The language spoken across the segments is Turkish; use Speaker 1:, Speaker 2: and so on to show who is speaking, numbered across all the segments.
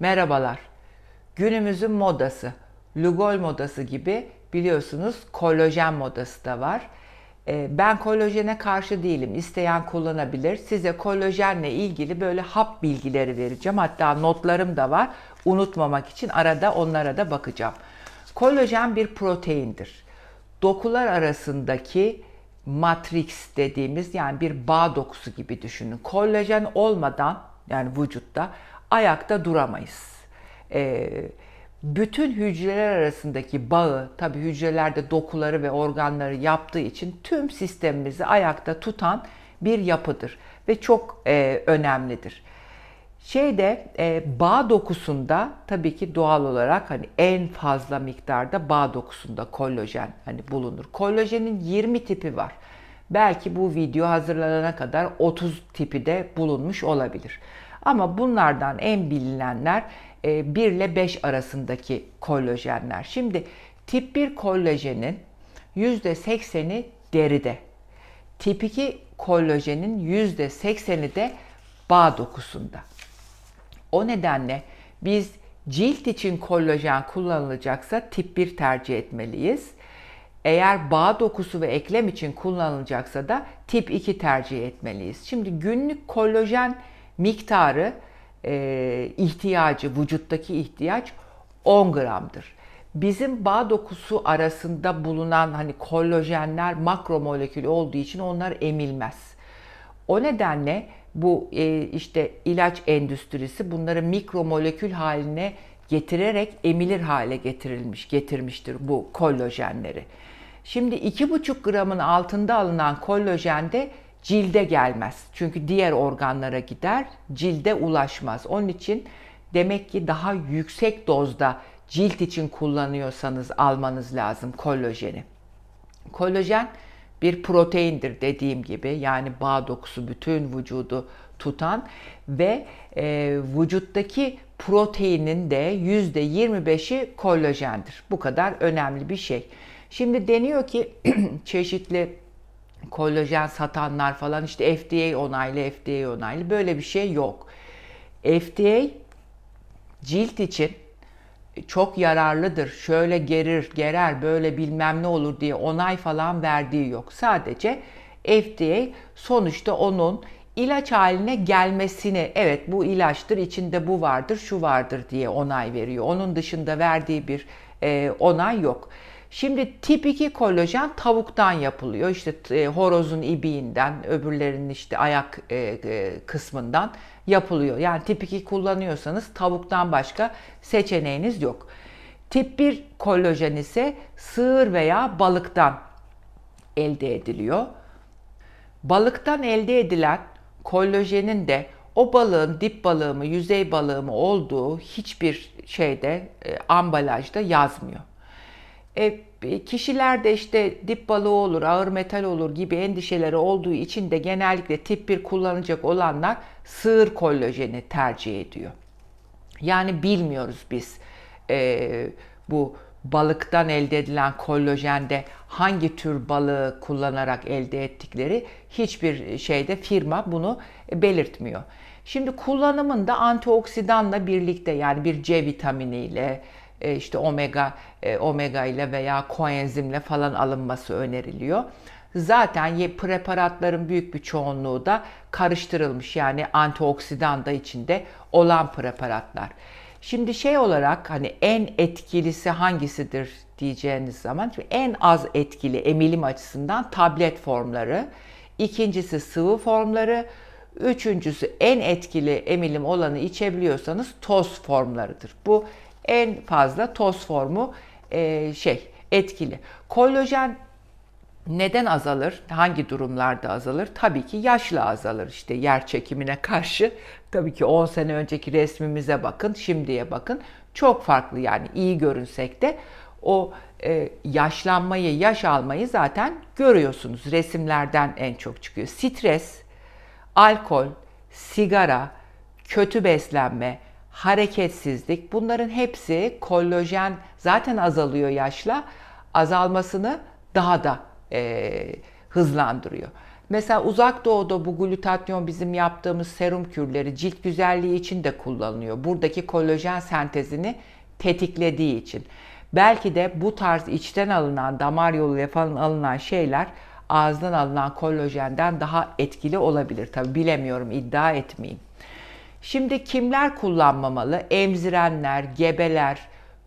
Speaker 1: Merhabalar. Günümüzün modası, Lugol modası gibi biliyorsunuz kolajen modası da var. Ee, Ben kolajene karşı değilim. İsteyen kullanabilir. Size kolajenle ilgili böyle hap bilgileri vereceğim. Hatta notlarım da var. Unutmamak için arada onlara da bakacağım. Kolajen bir proteindir. Dokular arasındaki matrix dediğimiz yani bir bağ dokusu gibi düşünün. Kolajen olmadan yani vücutta ayakta duramayız. Ee, bütün hücreler arasındaki bağı, tabi hücrelerde dokuları ve organları yaptığı için tüm sistemimizi ayakta tutan bir yapıdır ve çok e, önemlidir. Şeyde e, bağ dokusunda tabii ki doğal olarak hani en fazla miktarda bağ dokusunda kolajen hani bulunur. Kolajenin 20 tipi var. Belki bu video hazırlanana kadar 30 tipi de bulunmuş olabilir. Ama bunlardan en bilinenler e, 1 ile 5 arasındaki kolajenler. Şimdi tip 1 kolajenin %80'i deride. Tip 2 kolajenin %80'i de bağ dokusunda. O nedenle biz cilt için kolajen kullanılacaksa tip 1 tercih etmeliyiz. Eğer bağ dokusu ve eklem için kullanılacaksa da tip 2 tercih etmeliyiz. Şimdi günlük kolajen miktarı e, ihtiyacı, vücuttaki ihtiyaç 10 gramdır. Bizim bağ dokusu arasında bulunan hani kolajenler makromolekül olduğu için onlar emilmez. O nedenle bu e, işte ilaç endüstrisi bunları mikromolekül haline getirerek emilir hale getirilmiş, getirmiştir bu kolajenleri. Şimdi 2,5 gramın altında alınan kolajen de cilde gelmez. Çünkü diğer organlara gider, cilde ulaşmaz. Onun için demek ki daha yüksek dozda cilt için kullanıyorsanız almanız lazım kolajeni. Kolajen bir proteindir dediğim gibi yani bağ dokusu bütün vücudu tutan ve e, vücuttaki proteinin de %25'i kolajendir. Bu kadar önemli bir şey. Şimdi deniyor ki çeşitli kolajen satanlar falan işte FDA onaylı, FDA onaylı böyle bir şey yok. FDA cilt için çok yararlıdır, şöyle gerir, gerer, böyle bilmem ne olur diye onay falan verdiği yok. Sadece FDA sonuçta onun ilaç haline gelmesini, evet bu ilaçtır, içinde bu vardır, şu vardır diye onay veriyor. Onun dışında verdiği bir e, onay yok. Şimdi tip 2 kolajen tavuktan yapılıyor. İşte e, horozun ibiğinden, öbürlerinin işte ayak e, e, kısmından yapılıyor. Yani tip 2 kullanıyorsanız tavuktan başka seçeneğiniz yok. Tip 1 kolajen ise sığır veya balıktan elde ediliyor. Balıktan elde edilen kolajenin de o balığın dip balığı mı, yüzey balığı mı olduğu hiçbir şeyde, e, ambalajda yazmıyor. E, kişilerde işte dip balığı olur, ağır metal olur gibi endişeleri olduğu için de genellikle tip 1 kullanacak olanlar sığır kolajeni tercih ediyor. Yani bilmiyoruz biz e, bu balıktan elde edilen kolajende hangi tür balığı kullanarak elde ettikleri hiçbir şeyde firma bunu belirtmiyor. Şimdi kullanımında antioksidanla birlikte yani bir C vitaminiyle, e, işte omega e, omega ile veya koenzimle falan alınması öneriliyor. Zaten preparatların büyük bir çoğunluğu da karıştırılmış yani antioksidan da içinde olan preparatlar. Şimdi şey olarak hani en etkilisi hangisidir diyeceğiniz zaman en az etkili emilim açısından tablet formları, ikincisi sıvı formları, üçüncüsü en etkili emilim olanı içebiliyorsanız toz formlarıdır. Bu en fazla toz formu e, şey etkili. Kolajen neden azalır? Hangi durumlarda azalır? Tabii ki yaşla azalır. İşte yer çekimine karşı tabii ki 10 sene önceki resmimize bakın, şimdiye bakın. Çok farklı yani iyi görünsek de o e, yaşlanmayı, yaş almayı zaten görüyorsunuz. Resimlerden en çok çıkıyor. Stres, alkol, sigara, kötü beslenme, hareketsizlik bunların hepsi kolajen zaten azalıyor yaşla azalmasını daha da e, hızlandırıyor. Mesela uzak doğuda bu glutatyon bizim yaptığımız serum kürleri cilt güzelliği için de kullanılıyor. Buradaki kolajen sentezini tetiklediği için. Belki de bu tarz içten alınan, damar yoluyla falan alınan şeyler ağızdan alınan kolajenden daha etkili olabilir. Tabi bilemiyorum, iddia etmeyeyim. Şimdi kimler kullanmamalı? Emzirenler, gebeler,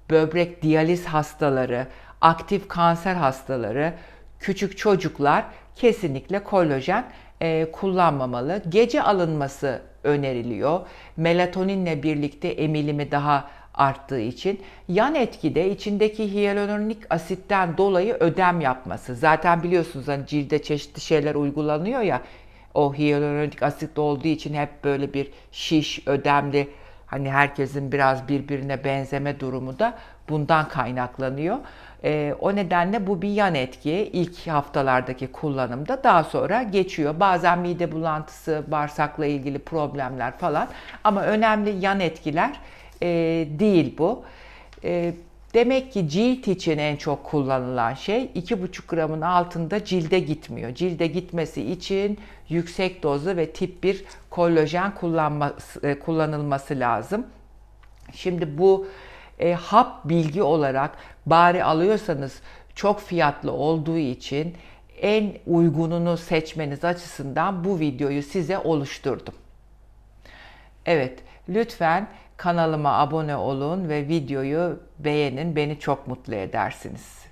Speaker 1: böbrek diyaliz hastaları, aktif kanser hastaları, küçük çocuklar kesinlikle kolajen e, kullanmamalı. Gece alınması öneriliyor. Melatoninle birlikte emilimi daha arttığı için yan etkide içindeki hyaluronik asitten dolayı ödem yapması. Zaten biliyorsunuz hani cilde çeşitli şeyler uygulanıyor ya o hyaluronik asit olduğu için hep böyle bir şiş, ödemli hani herkesin biraz birbirine benzeme durumu da bundan kaynaklanıyor. E, o nedenle bu bir yan etki ilk haftalardaki kullanımda daha sonra geçiyor. Bazen mide bulantısı, bağırsakla ilgili problemler falan ama önemli yan etkiler e, değil bu. E, demek ki cilt için en çok kullanılan şey 2,5 gramın altında cilde gitmiyor. Cilde gitmesi için yüksek dozlu ve tip 1 kolajen kullanması, e, kullanılması lazım. Şimdi bu e, hap bilgi olarak bari alıyorsanız çok fiyatlı olduğu için en uygununu seçmeniz açısından bu videoyu size oluşturdum. Evet, lütfen kanalıma abone olun ve videoyu beğenin. Beni çok mutlu edersiniz.